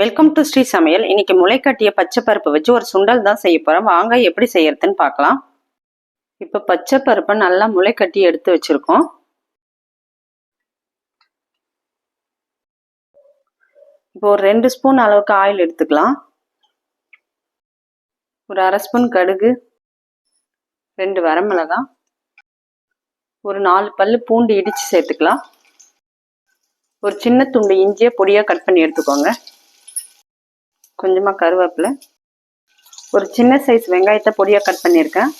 Welcome to Sri சமையல் இன்னைக்கு முளைக்கட்டிய பச்சை பருப்பு வச்சு ஒரு சுண்டல் தான் செய்ய போறோம். வாங்க எப்படி செய்யறதுன்னு பார்க்கலாம். இப்போ பச்சை பருப்பை நல்லா முளைக்கட்டி எடுத்து வச்சிருக்கோம். இப்போ ஒரு ரெண்டு ஸ்பூன் அளவுக்கு ஆயில் எடுத்துக்கலாம். ஒரு அரை ஸ்பூன் கடுகு ரெண்டு வரமிளகாய் ஒரு நாலு பல்லு பூண்டு இடித்து சேர்த்துக்கலாம். ஒரு சின்ன துண்டு இஞ்சியை பொடியாக கட் பண்ணி எடுத்துக்கோங்க. கொஞ்சமாக கருவேப்பிலை. ஒரு சின்ன சைஸ் வெங்காயத்தை பொடியாக கட் பண்ணியிருக்கேன்.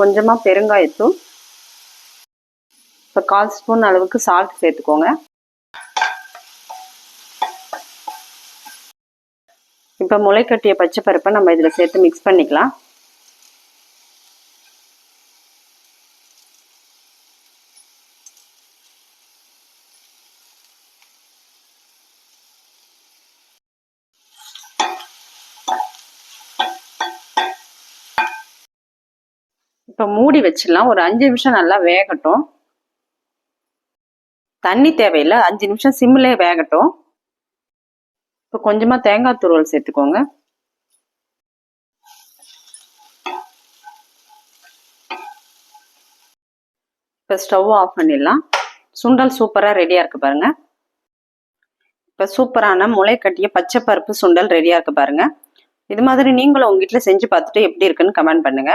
கொஞ்சமாக பெருங்காயத்தூள். இப்போ கால் ஸ்பூன் அளவுக்கு சால்ட் சேர்த்துக்கோங்க. இப்போ முளைக்கட்டிய பச்சை பருப்பை நம்ம இதில் சேர்த்து மிக்ஸ் பண்ணிக்கலாம். இப்போ மூடி வச்சிடலாம். ஒரு அஞ்சு நிமிஷம் நல்லா வேகட்டும். தண்ணி தேவையில்லை. அஞ்சு நிமிஷம் சிம்மிலே வேகட்டும். இப்போ கொஞ்சமாக தேங்காய் துருவல் சேர்த்துக்கோங்க. இப்போ ஸ்டவ் ஆஃப் பண்ணிடலாம். சுண்டல் சூப்பராக ரெடியாக இருக்கு பாருங்க. இப்போ சூப்பரான முளை கட்டிய பச்சை பருப்பு சுண்டல் ரெடியாக இருக்கு பாருங்க. இது மாதிரி நீங்களும் உங்க வீட்டில் செஞ்சு பார்த்துட்டு எப்படி இருக்குன்னு கமெண்ட் பண்ணுங்க.